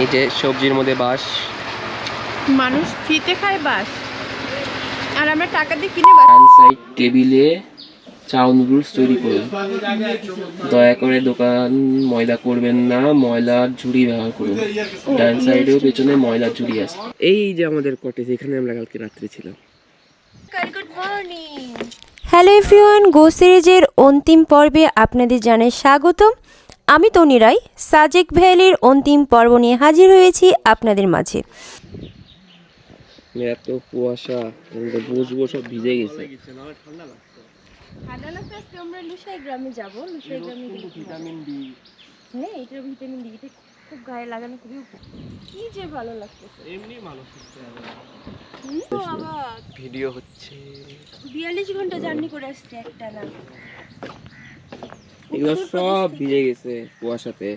এই যে সবজির মধ্যে বাস মানুষ ফ্রিতে খায় বাস আর আমরা টাকা দিয়ে কিনে বাস সাইড টেবিলে চাউ নুডলস তৈরি করুন। দয়া করে দোকান ময়দা করবেন না ময়লার ঝুড়ি ব্যবহার করুন। ডান সাইডেও পেছনে ময়লার ঝুড়ি আছে। এই যে আমাদের কটেজ এখানে আমরা কালকে রাত্রে ছিলাম। Good morning. হ্যালো এভরিওয়ান গো সিরিজের অন্তিম পর্বে আপনাদের জানাই স্বাগতম। আমি তনি রায় সাজেক ভ্যালির অন্তিম পর্ব নিয়ে হাজির হয়েছি আপনাদের মাঝে। এত কুয়াশা আমাদের বসবো সব ভিজে গেছে। ঠান্ডা লাগতে আজকে আমরা লুসাই গ্রামে যাব লুসাই গ্রামে ভিটামিন ডি হ্যাঁ এটার ভিটামিন ডি এটা খুব গায়ে লাগানো খুবই কি যে ভালো লাগতেছে। এমনি হুম, ভিডিও হচ্ছে। বিয়াল্লিশ ঘণ্টা জার্নি করে আসছে একটা না। এগুলো সব ভিজে গেছে কুয়াশাতে।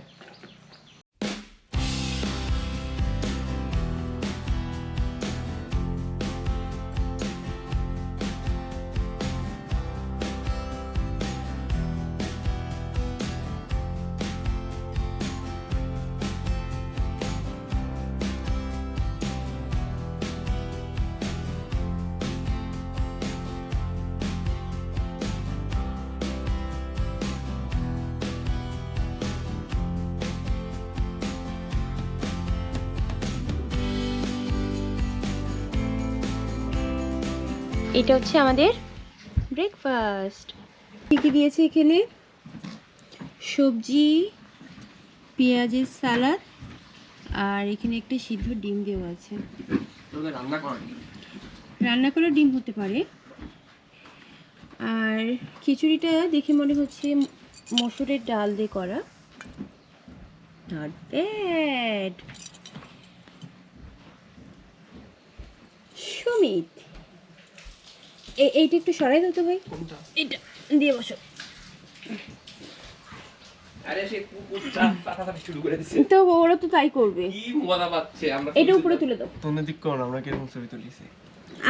এটা হচ্ছে আমাদের ব্রেকফাস্ট কী কী দিয়েছে এখানে? সবজি পেঁয়াজের সালাদ আর এখানে একটা সিদ্ধ ডিম দেওয়া আছে। রান্না করেনি রান্না করা ডিম হতে পারে। আর খিচুড়িটা দেখে মনে হচ্ছে মসুরের ডাল দিয়ে করা। নট ব্যাড সুমিত এইটা একটু সরাই দাও তো ভাই। এটা দিয়ে বসো। আরে সে কুকুর চা পাতাপাতি শুরু করে দিছে। তো ওরা তো তাই করবে। কি মজা পাচ্ছে? আমরা এটা উপরে তুলে দাও। দিক করো আমরা কীরকম ছবি তুলিছি?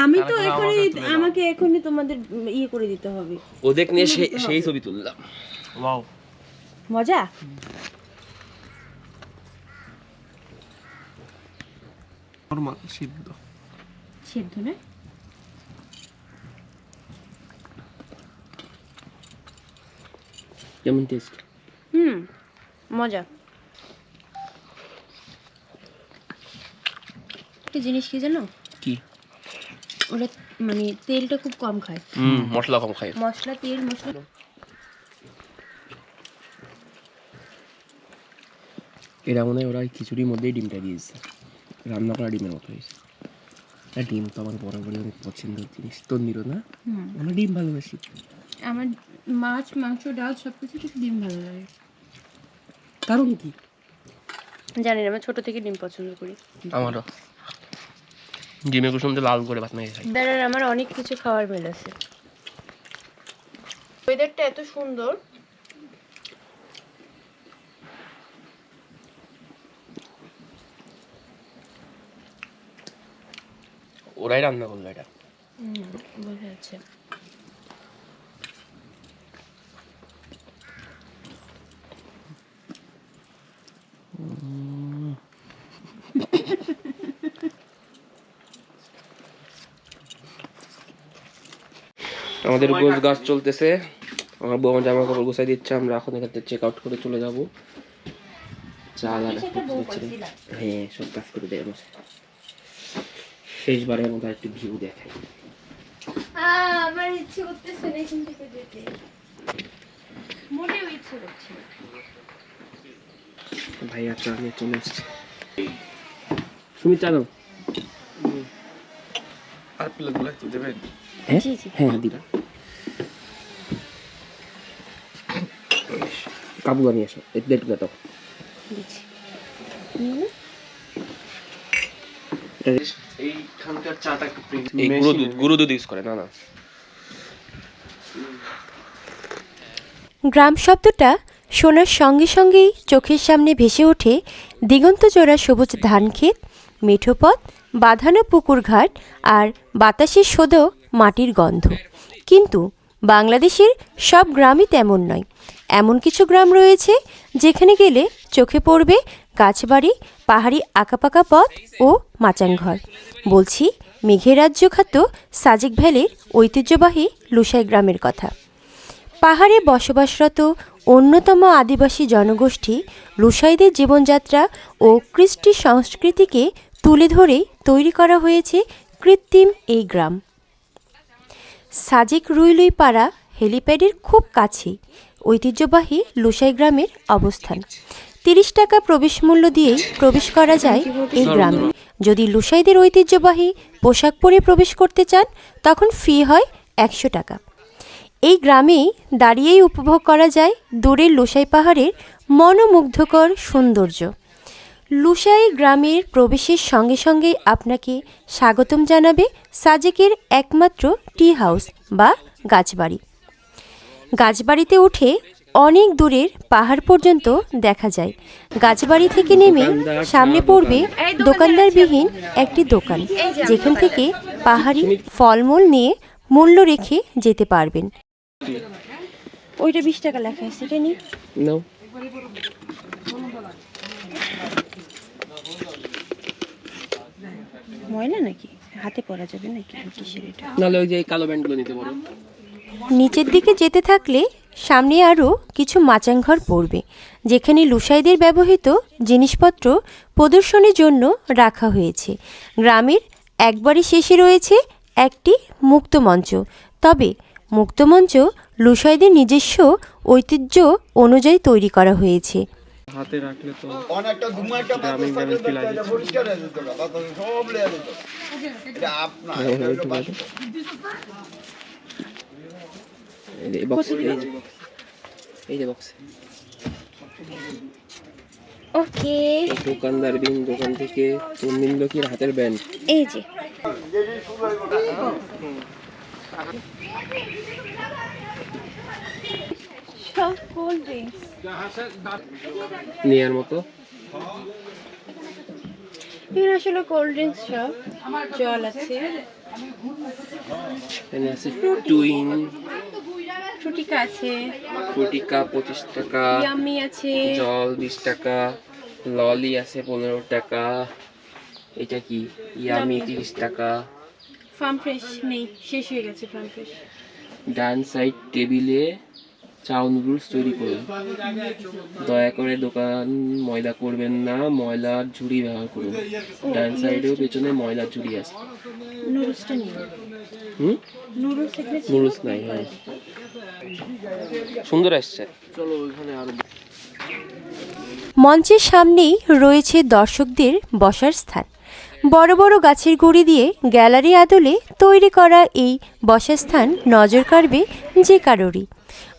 আমি তো এখানে আমাকে তুলে দাও। আমাকে এখনই তোমাদের ইয়ে করে দিতে হবে। ওদের নিয়ে সেই সেই ছবি তুললাম। ওয়াও। মজা? নরমাল সিদ্ধ। সেদ্ধ না? কেমন টেস্ট হুম মজা। একটা জিনিস কি জানো? কি? ওরা মানে তেলটা খুব কম খায়। হুম মশলা কম খাই মশলা তেল মশলা। এরা মনে হয় ওরা খিচুড়ির মধ্যেই ডিমটা দিয়েছে। রান্না করা ডিমের মতো হয়েছে। আর ডিম তো আমার বরাবরই অনেক পছন্দের জিনিস। তন্দিরও না? হুম। আমরা ডিম ভালোবাসি। আমার মাছ মাংস ডাল সব কিছু থেকে ডিম ভালো লাগে। কারণ কি? জানি না আমি ছোট থেকে ডিম পছন্দ করি। আমারও। ডিমের কুসুম দিয়ে লাল করে ভাত মেখে খাই। দাদার আমার অনেক কিছু খাওয়ার মেল আছে। ওয়েদারটা এত সুন্দর। ওরাই রান্না করল এটা। হুম বোঝা যাচ্ছে। আমাদের গোছ গাছ চলতেছে। আমার বউ জামা কাপড় গোছাই দিচ্ছে আমরা এখন এখান থেকে চেক আউট করে চলে যাব। চাল আর হ্যাঁ সব কাজ করে দেয় আমার শেষবারের মতো একটু ভিউ দেখাই। আমার ইচ্ছে করতেছে না এখান থেকে যেতে। মোটেও ইচ্ছে করছে না। ভাই আর চা নিয়ে চলে এসছে সুমিত চা দাও। আর প্লেটগুলো একটু দেবেন? হ্যাঁ? জি, জি। হ্যাঁ দিলাম। কাবুলা নিয়ে এসো এই প্লেটগুলো দাও। এইখানকার চাটা গুঁড়ো দুধ গুঁড়ো দুধ ইউজ করে না না। গ্রাম শব্দটা শোনার সঙ্গে সঙ্গেই চোখের সামনে ভেসে ওঠে দিগন্ত দিগন্তজোড়া সবুজ ধানক্ষেত মেঠো পথ বাঁধানো পুকুর ঘাট আর বাতাসের শোধ মাটির গন্ধ। কিন্তু বাংলাদেশের সব গ্রামই তেমন নয়। এমন কিছু গ্রাম রয়েছে যেখানে গেলে চোখে পড়বে গাছবাড়ি, পাহাড়ি আঁকাপাকা পথ ও মাচাংঘর বলছি মেঘের রাজ্য খ্যাত সাজেক ভ্যালির ঐতিহ্যবাহী লুসাই গ্রামের কথা। পাহাড়ে বসবাসরত অন্যতম আদিবাসী জনগোষ্ঠী লুসাইদের জীবনযাত্রা ও কৃষ্টি সংস্কৃতিকে তুলে ধরেই তৈরি করা হয়েছে কৃত্রিম এই গ্রাম। সাজেক রুইলুই পাড়া হেলিপ্যাডের খুব কাছেই, ঐতিহ্যবাহী লুসাই গ্রামের অবস্থান। তিরিশ টাকা প্রবেশ মূল্য দিয়েই প্রবেশ করা যায় এই গ্রামে। যদি লুসাইদের ঐতিহ্যবাহী পোশাক পরে প্রবেশ করতে চান, তখন ফি হয় একশো টাকা। এই গ্রামেই দাঁড়িয়েই উপভোগ করা যায় দূরের লুসাই পাহাড়ের মনোমুগ্ধকর সৌন্দর্য। লুসাই গ্রামের প্রবেশের সঙ্গে সঙ্গেই আপনাকে স্বাগতম জানাবে সাজেকের একমাত্র টি হাউস বা গাছবাড়ি। গাছবাড়িতে উঠে অনেক দূরের পাহাড় পর্যন্ত দেখা যায়। গাছবাড়ি থেকে নেমে সামনে পড়বে দোকানদারবিহীন একটি দোকান যেখান থেকে পাহাড়ি ফলমূল নিয়ে মূল্য রেখে যেতে পারবেন। ওইটা বিশ টাকা লেখা আছে এটা নি ময়লা নাকি? হাতে পরা যাবে নাকি? কিসের এটা নাহলে ওই যে কালো ব্যান্ডগুলো নিতে পারো নিচের দিকে যেতে থাকলে সামনে আরও কিছু মাচাংঘর পড়বে যেখানে লুসাইদের ব্যবহৃত জিনিসপত্র প্রদর্শনের জন্য রাখা হয়েছে। গ্রামের একবারই শেষে রয়েছে একটি মুক্তমঞ্চ তবে মুক্তমঞ্চ লুসাইদের নিজস্ব ঐতিহ্য অনুযায়ী তৈরি করা হয়েছে। হাতে রাখলে তো অনেকটা ধুমা একটা গ্রামীণ গ্রামীণ feel আসে। পরিষ্কার হয়ে যেত তারপরে সব লেয়া যেত এটা আপনার এটা হলো বাস্তব। এই যে বক্স এই যে এই যে বক্স ওকে দোকানদার বিন দোকান থেকে তন্মিন লোকের হাতের ব্যান্ড এই যে। নেয়ার মতো। এখানে আসলে কোল্ড ড্রিঙ্কস সব। জল আছে। এখানে আছে টুইন ফ্রুটিকা আছে। ফুটিকা পঁচিশ টাকা। ইয়ামি আছে। জল বিশ টাকা। ললি আছে পনেরো টাকা। এটা কি? ইয়ামি তিরিশ টাকা। ফার্ম ফ্রেশ নেই। শেষ হয়ে গেছে ফার্ম ফ্রেশ। ডান সাইড টেবিলে চাউ নুডলস তৈরি করুন। দয়া করে দোকান ময়লা করবেন না ময়লার ঝুড়ি ব্যবহার করুন। ডান সাইডেও পেছনে ময়লার ঝুড়ি আছে। হুম? নুডলস নাই হ্যাঁ। সুন্দর আসছে। চলো ওইখানে আরও মঞ্চের সামনেই রয়েছে দর্শকদের বসার স্থান। বড় বড় গাছের গুঁড়ি দিয়ে গ্যালারি আদলে তৈরি করা এই বসার স্থান নজর কাড়বে যে কারোরই।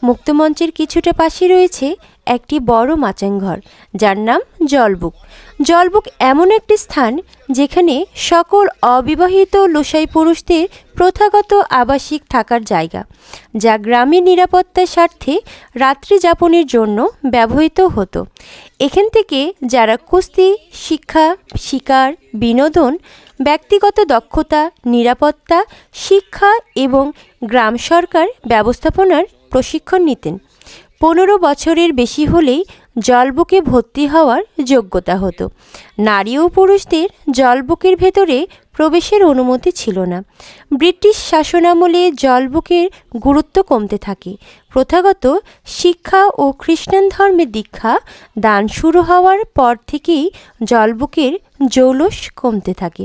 মুক্তমঞ্চের কিছুটা পাশে রয়েছে একটি বড় মাচাংঘর যার নাম জলবুক। জলবুক এমন একটি স্থান যেখানে সকল অবিবাহিত লোসাই পুরুষদের প্রথাগত আবাসিক থাকার জায়গা, যা গ্রামের নিরাপত্তার স্বার্থে রাত্রি যাপনের জন্য ব্যবহৃত হতো। এখান থেকে যারা কুস্তি, শিক্ষা, শিকার, বিনোদন, ব্যক্তিগত দক্ষতা, নিরাপত্তা, শিক্ষা এবং গ্রাম সরকার ব্যবস্থাপনার প্রশিক্ষণ নিতেন। পনেরো বছরের বেশি হলেই জলবুকে ভর্তি হওয়ার যোগ্যতা হতো। নারী ও পুরুষদের জলবুকের ভেতরে প্রবেশের অনুমতি ছিল না। ব্রিটিশ শাসনামলে জলবুকের গুরুত্ব কমতে থাকে। প্রথাগত শিক্ষা ও খ্রিস্টান ধর্মে দীক্ষা দান শুরু হওয়ার পর থেকেই জলবুকের জৌলস কমতে থাকে।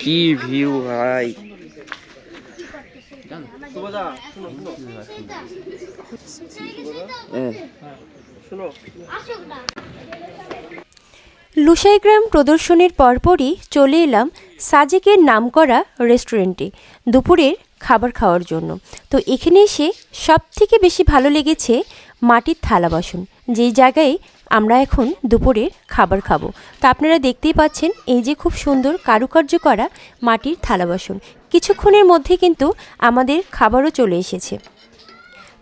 কি ভিউ ভাই? শোনো লুসাইগ্রাম প্রদর্শনীর পরপরই চলে এলাম সাজেকের নামকরা রেস্টুরেন্টে দুপুরের খাবার খাওয়ার জন্য। তো এখানে এসে সব থেকে বেশি ভালো লেগেছে মাটির থালা বাসন, যেই জায়গায় আমরা এখন দুপুরের খাবার খাব। তো আপনারা দেখতেই পাচ্ছেন, এই যে খুব সুন্দর কারুকার্য করা মাটির থালা বাসন। কিছুক্ষণের মধ্যে কিন্তু আমাদের খাবারও চলে এসেছে।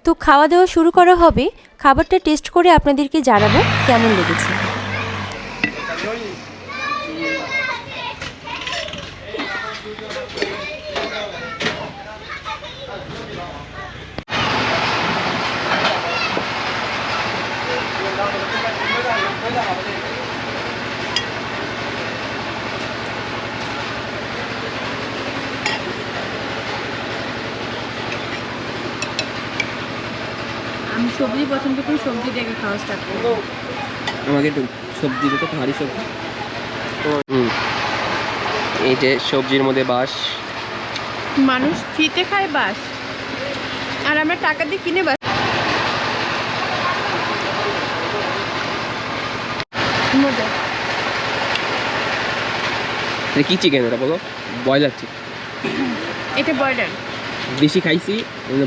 তো খাওয়া দাওয়া শুরু করা হবে। খাবারটা টেস্ট করে আপনাদেরকে জানাব কেমন লেগেছে। সবজি পছন্দ করি সবজি দেখে খাওয়া স্টার্ট করব আমাকে একটু সবজি দিতে ভারী সবজি। এই যে সবজির মধ্যে বাস মানুষ ফ্রিতে খায় বাস আর আমরা টাকা দিয়ে কিনে বাস মজা। কি চিকেন এটা বলো? ব্রয়লার চিকেন এটা ব্রয়লার বেশি খাইছি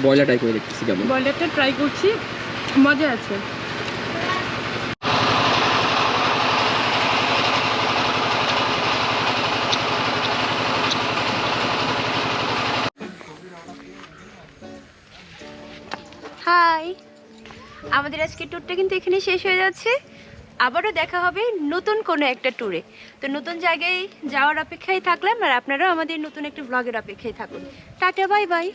ব্রয়লার ট্রাই করে দেখতেছি কেমন। ব্রয়লারটা ট্রাই করছি মজা আছে। হাই আমাদের আজকে ট্যুরটা কিন্তু এখানে শেষ হয়ে যাচ্ছে। আবারও দেখা হবে নতুন কোনো একটা ট্যুরে তো নতুন জায়গায় যাওয়ার অপেক্ষায় থাকলাম আর আপনারাও আমাদের নতুন একটা ব্লগের অপেক্ষায় থাকুন। Tata bye bye